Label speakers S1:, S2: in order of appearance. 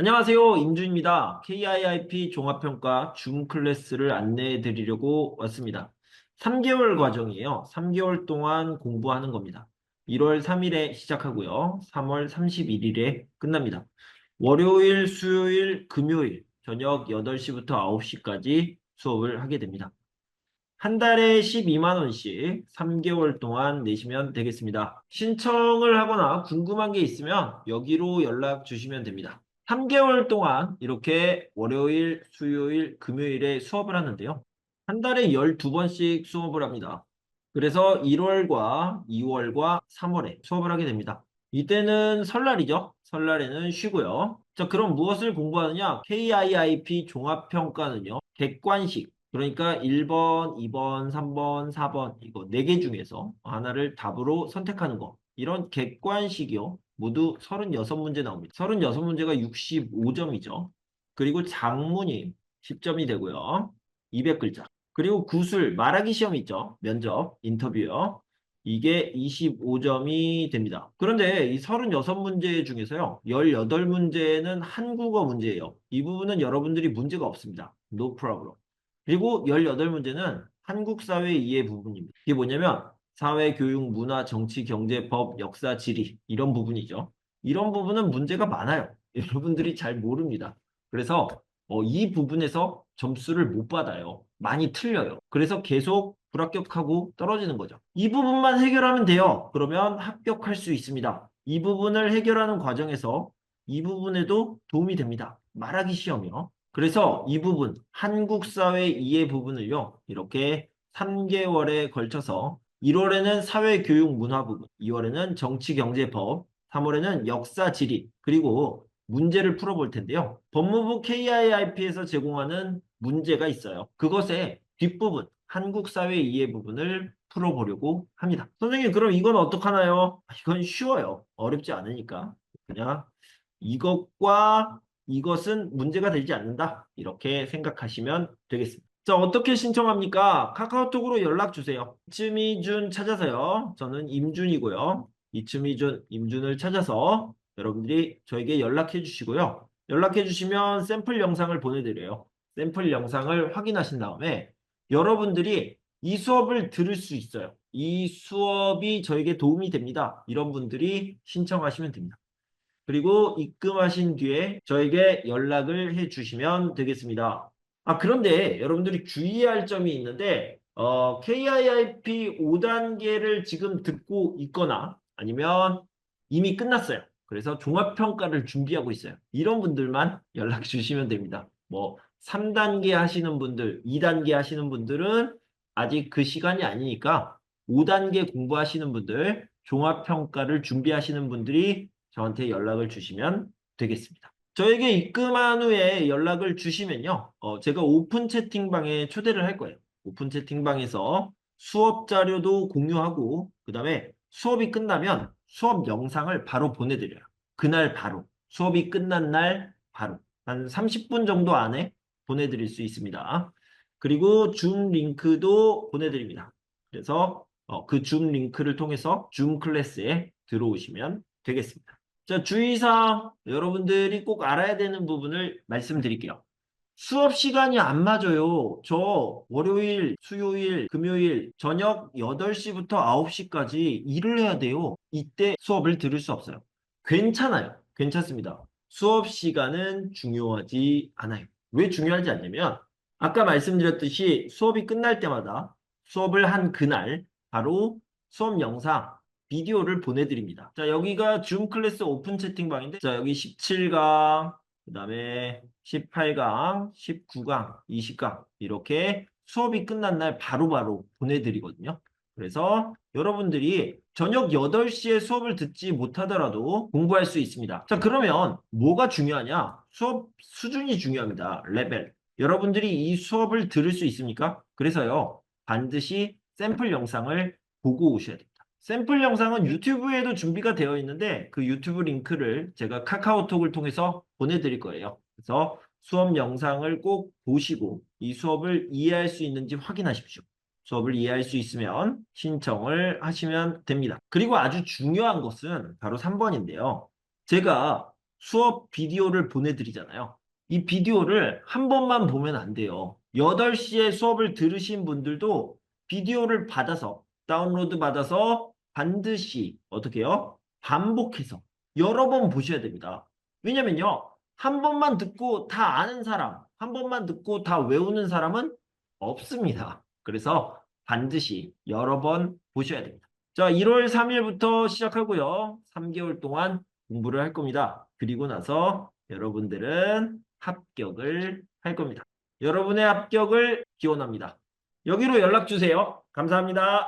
S1: 안녕하세요. 임준입니다. KIIP 종합평가 줌 클래스를 안내해 드리려고 왔습니다. 3개월 과정이에요. 3개월 동안 공부하는 겁니다. 1월 3일에 시작하고요. 3월 31일에 끝납니다. 월요일, 수요일, 금요일 저녁 8시부터 9시까지 수업을 하게 됩니다. 한 달에 12만원씩 3개월 동안 내시면 되겠습니다. 신청을 하거나 궁금한 게 있으면 여기로 연락 주시면 됩니다. 3개월 동안 이렇게 월요일, 수요일, 금요일에 수업을 하는데요. 한 달에 12번씩 수업을 합니다. 그래서 1월과 2월과 3월에 수업을 하게 됩니다. 이때는 설날이죠. 설날에는 쉬고요. 자, 그럼 무엇을 공부하느냐? KIIP 종합평가는요. 객관식, 그러니까 1번, 2번, 3번, 4번 이거 4개 중에서 하나를 답으로 선택하는 거. 이런 객관식이요. 모두 36문제 나옵니다. 36문제가 65점이죠. 그리고 장문이 10점이 되고요. 200글자. 그리고 구술, 말하기 시험 있죠. 면접, 인터뷰요. 이게 25점이 됩니다. 그런데 이 36문제 중에서요. 18문제는 한국어 문제예요. 이 부분은 여러분들이 문제가 없습니다. No problem. 그리고 18문제는 한국 사회 이해 부분입니다. 이게 뭐냐면 사회, 교육, 문화, 정치, 경제, 법, 역사, 지리 이런 부분이죠. 이런 부분은 문제가 많아요. 여러분들이 잘 모릅니다. 그래서 어, 이 부분에서 점수를 못 받아요. 많이 틀려요. 그래서 계속 불합격하고 떨어지는 거죠. 이 부분만 해결하면 돼요. 그러면 합격할 수 있습니다. 이 부분을 해결하는 과정에서 이 부분에도 도움이 됩니다. 말하기 시험이요. 그래서 이 부분, 한국 사회 이해 부분을요, 이렇게 3개월에 걸쳐서 1월에는 사회, 교육, 문화 부분, 2월에는 정치, 경제, 법, 3월에는 역사, 지리, 그리고 문제를 풀어볼 텐데요. 법무부 KIIP에서 제공하는 문제가 있어요. 그것의 뒷부분, 한국 사회 이해 부분을 풀어보려고 합니다. 선생님, 그럼 이건 어떡하나요? 이건 쉬워요. 어렵지 않으니까. 그냥 이것과 이것은 문제가 되지 않는다. 이렇게 생각하시면 되겠습니다. 자, 어떻게 신청합니까? 카카오톡으로 연락 주세요. 이츠미준 찾아서요. 저는 임준이고요. 이츠미준, 임준을 찾아서 여러분들이 저에게 연락해 주시고요. 연락해 주시면 샘플 영상을 보내드려요. 샘플 영상을 확인하신 다음에 여러분들이 이 수업을 들을 수 있어요. 이 수업이 저에게 도움이 됩니다. 이런 분들이 신청하시면 됩니다. 그리고 입금하신 뒤에 저에게 연락을 해 주시면 되겠습니다. 아, 그런데 여러분들이 주의할 점이 있는데, 어, KIIP 5단계를 지금 듣고 있거나 아니면 이미 끝났어요. 그래서 종합평가를 준비하고 있어요. 이런 분들만 연락 주시면 됩니다. 뭐, 3단계 하시는 분들, 2단계 하시는 분들은 아직 그 시간이 아니니까 5단계 공부하시는 분들, 종합평가를 준비하시는 분들이 저한테 연락을 주시면 되겠습니다. 저에게 입금한 후에 연락을 주시면요. 어, 제가 오픈 채팅방에 초대를 할 거예요. 오픈 채팅방에서 수업 자료도 공유하고 그 다음에 수업이 끝나면 수업 영상을 바로 보내드려요. 그날 바로 수업이 끝난 날 바로 한 30분 정도 안에 보내드릴 수 있습니다. 그리고 줌 링크도 보내드립니다. 그래서 어, 그줌 링크를 통해서 줌 클래스에 들어오시면 되겠습니다. 자, 주의사항 여러분들이 꼭 알아야 되는 부분을 말씀드릴게요. 수업 시간이 안 맞아요. 저 월요일, 수요일, 금요일 저녁 8시부터 9시까지 일을 해야 돼요. 이때 수업을 들을 수 없어요. 괜찮아요. 괜찮습니다. 수업 시간은 중요하지 않아요. 왜 중요하지 않냐면 아까 말씀드렸듯이 수업이 끝날 때마다 수업을 한 그날 바로 수업 영상 비디오를 보내드립니다. 자, 여기가 줌 클래스 오픈 채팅방인데, 자, 여기 17강, 그 다음에 18강, 19강, 20강, 이렇게 수업이 끝난 날 바로바로 보내드리거든요. 그래서 여러분들이 저녁 8시에 수업을 듣지 못하더라도 공부할 수 있습니다. 자, 그러면 뭐가 중요하냐? 수업 수준이 중요합니다. 레벨. 여러분들이 이 수업을 들을 수 있습니까? 그래서요, 반드시 샘플 영상을 보고 오셔야 됩니다. 샘플 영상은 유튜브에도 준비가 되어 있는데 그 유튜브 링크를 제가 카카오톡을 통해서 보내드릴 거예요. 그래서 수업 영상을 꼭 보시고 이 수업을 이해할 수 있는지 확인하십시오. 수업을 이해할 수 있으면 신청을 하시면 됩니다. 그리고 아주 중요한 것은 바로 3번인데요. 제가 수업 비디오를 보내드리잖아요. 이 비디오를 한 번만 보면 안 돼요. 8시에 수업을 들으신 분들도 비디오를 받아서 다운로드 받아서 반드시 어떻게 해요? 반복해서 여러 번 보셔야 됩니다. 왜냐면요. 한 번만 듣고 다 아는 사람, 한 번만 듣고 다 외우는 사람은 없습니다. 그래서 반드시 여러 번 보셔야 됩니다. 자, 1월 3일부터 시작하고요. 3개월 동안 공부를 할 겁니다. 그리고 나서 여러분들은 합격을 할 겁니다. 여러분의 합격을 기원합니다. 여기로 연락 주세요. 감사합니다.